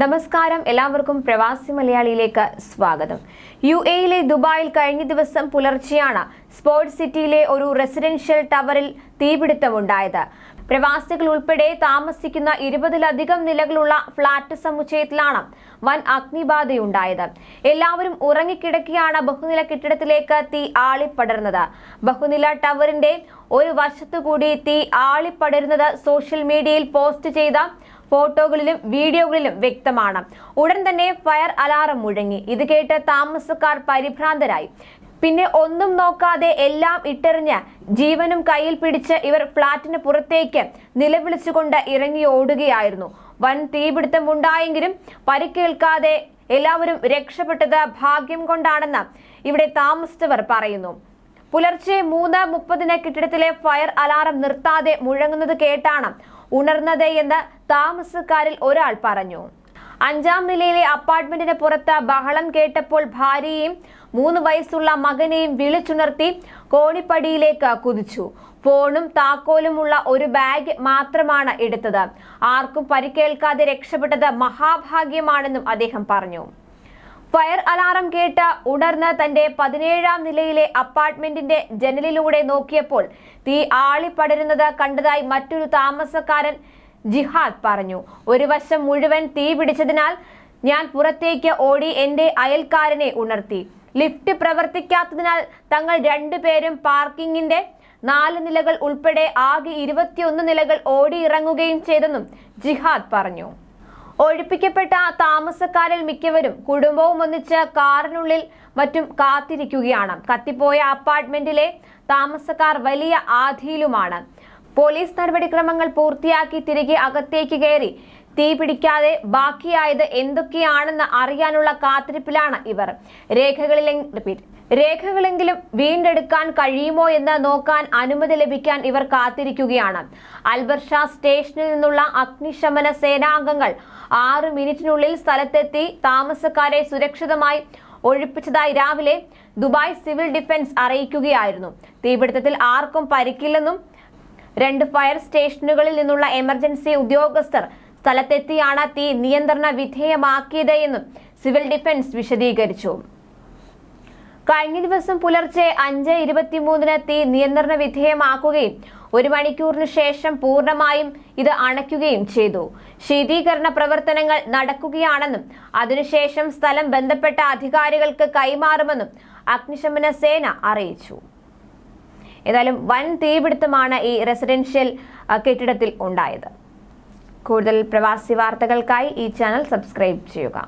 നമസ്കാരം. എല്ലാവർക്കും പ്രവാസി മലയാളിയിലേക്ക് സ്വാഗതം. യു എയിലെ ദുബായിൽ കഴിഞ്ഞ ദിവസം പുലർച്ചെയാണ് സ്പോർട്സ് സിറ്റിയിലെ ഒരു റെസിഡൻഷ്യൽ ടവറിൽ തീപിടുത്തമുണ്ടായത്. പ്രവാസികൾ ഉൾപ്പെടെ താമസിക്കുന്ന ഇരുപതിലധികം നിലകളുള്ള ഫ്ളാറ്റ് സമുച്ചയത്തിലാണ് വൻ അഗ്നിബാധയുണ്ടായത്. എല്ലാവരും ഉറങ്ങിക്കിടക്കിയാണ് ബഹുനില കെട്ടിടത്തിലേക്ക് തീ ആളിപ്പടർന്നത് ബഹുനില ടവറിന്റെ ഒരു വശത്തുകൂടി തീ ആളിപ്പടരുന്നത് സോഷ്യൽ മീഡിയയിൽ പോസ്റ്റ് ചെയ്ത ഫോട്ടോകളിലും വീഡിയോകളിലും വ്യക്തമാണ്. ഉടൻ തന്നെ ഫയർ അലാറം മുഴങ്ങി. ഇത് കേട്ട് താമസക്കാർ പരിഭ്രാന്തരായി. പിന്നെ ഒന്നും നോക്കാതെ എല്ലാം ഇട്ടെറിഞ്ഞ് ജീവനും കയ്യിൽ പിടിച്ച് ഇവർ ഫ്ളാറ്റിന് പുറത്തേക്ക് നിലവിളിച്ചുകൊണ്ട് ഇറങ്ങി ഓടുകയായിരുന്നു. വൻ തീപിടുത്തം ഉണ്ടായെങ്കിലും പരിക്കേൽക്കാതെ എല്ലാവരും രക്ഷപ്പെട്ടത് ഭാഗ്യം കൊണ്ടാണെന്ന് ഇവിടെ താമസിച്ചവർ പറയുന്നു. പുലർച്ചെ മൂന്ന് മുപ്പതിന് കെട്ടിടത്തിലെ ഫയർ അലാറം നിർത്താതെ മുഴങ്ങുന്നത് കേട്ടാണ് ഉണർന്നത് എന്ന് താമസക്കാരിൽ ഒരാൾ പറഞ്ഞു. അഞ്ചാം നിലയിലെ അപ്പാർട്ട്മെന്റിന് പുറത്ത് ബഹളം കേട്ടപ്പോൾ ഭാര്യയും മൂന്ന് വയസ്സുള്ള മകനെയും വിളിച്ചുണർത്തി കോണിപ്പടിയിലേക്ക് കുതിച്ചു. ഫോണും താക്കോലുമുള്ള ഒരു ബാഗ് മാത്രമാണ് എടുത്തത്. ആർക്കും പരിക്കേൽക്കാതെ രക്ഷപ്പെട്ടത് മഹാഭാഗ്യമാണെന്നും അദ്ദേഹം പറഞ്ഞു. ഫയർ അലാറം കേട്ട് ഉണർന്ന് തന്റെ പതിനേഴാം നിലയിലെ അപ്പാർട്ട്മെന്റിന്റെ ജനലിലൂടെ നോക്കിയപ്പോൾ തീ ആളിപ്പടരുന്നത് കണ്ടതായി മറ്റൊരു താമസക്കാരൻ ജിഹാദ് പറഞ്ഞു. ഒരു വശം മുഴുവൻ തീ പിടിച്ചതിനാൽ ഞാൻ പുറത്തേക്ക് ഓടി എന്റെ അയൽക്കാരനെ ഉണർത്തി. ലിഫ്റ്റ് പ്രവർത്തിക്കാത്തതിനാൽ തങ്ങൾ രണ്ടുപേരും പാർക്കിങ്ങിന്റെ നാല് നിലകൾ ഉൾപ്പെടെ ആകെ ഇരുപത്തിയൊന്ന് നിലകൾ ഓടിയിറങ്ങുകയും ചെയ്തെന്നും ജിഹാദ് പറഞ്ഞു. ഒഴിപ്പിക്കപ്പെട്ട താമസക്കാരിൽ മിക്കവരും കുടുംബവും ഒന്നിച്ച് കാറിനുള്ളിൽ മറ്റും കാത്തിരിക്കുകയാണ്. കത്തിപ്പോയ അപ്പാർട്ട്മെന്റിലെ താമസക്കാർ വലിയ ആധിയിലുമാണ്. പോലീസ് നടപടിക്രമങ്ങൾ പൂർത്തിയാക്കി തിരികെ അകത്തേക്ക് കയറി. തീ പിടിക്കാതെ ബാക്കിയായത് എന്തൊക്കെയാണെന്ന് അറിയാനുള്ള കാത്തിരിപ്പിലാണ് ഇവർ. രേഖകളിലെ റിപ്പീറ്റ്. രേഖകളെങ്കിലും വീണ്ടെടുക്കാൻ കഴിയുമോ എന്ന് നോക്കാൻ അനുമതി ലഭിക്കാൻ ഇവർ കാത്തിരിക്കുകയാണ്. അൽബർഷ സ്റ്റേഷനിൽ നിന്നുള്ള അഗ്നിശമന സേനാംഗങ്ങൾ ആറ് മിനിറ്റിനുള്ളിൽ സ്ഥലത്തെത്തി താമസക്കാരെ സുരക്ഷിതമായി ഒഴിപ്പിച്ചതായി രാവിലെ ദുബായ് സിവിൽ ഡിഫൻസ് അറിയിക്കുകയായിരുന്നു. തീപിടുത്തത്തിൽ ആർക്കും പരിക്കില്ലെന്നും രണ്ട് ഫയർ സ്റ്റേഷനുകളിൽ നിന്നുള്ള എമർജൻസി ഉദ്യോഗസ്ഥർ സ്ഥലത്തെത്തിയാണ് തീ നിയന്ത്രണ വിധേയമാക്കിയത് എന്നും സിവിൽ ഡിഫൻസ് വിശദീകരിച്ചു. കഴിഞ്ഞ ദിവസം പുലർച്ചെ അഞ്ച് ഇരുപത്തിമൂന്നിന് തീ നിയന്ത്രണ വിധേയമാക്കുകയും ഒരു മണിക്കൂറിന് ശേഷം പൂർണമായും ഇത് അണയ്ക്കുകയും ചെയ്തു. ശീതീകരണ പ്രവർത്തനങ്ങൾ നടക്കുകയാണെന്നും അതിനുശേഷം സ്ഥലം ബന്ധപ്പെട്ട അധികാരികൾക്ക് കൈമാറുമെന്നും അഗ്നിശമന സേന അറിയിച്ചു. ഏതായാലും വൻ തീപിടുത്തമാണ് ഈ റെസിഡൻഷ്യൽ കെട്ടിടത്തിൽ ഉണ്ടായത്. കൂടുതൽ പ്രവാസി വാർത്തകൾക്കായി ഈ ചാനൽ സബ്സ്ക്രൈബ് ചെയ്യുക.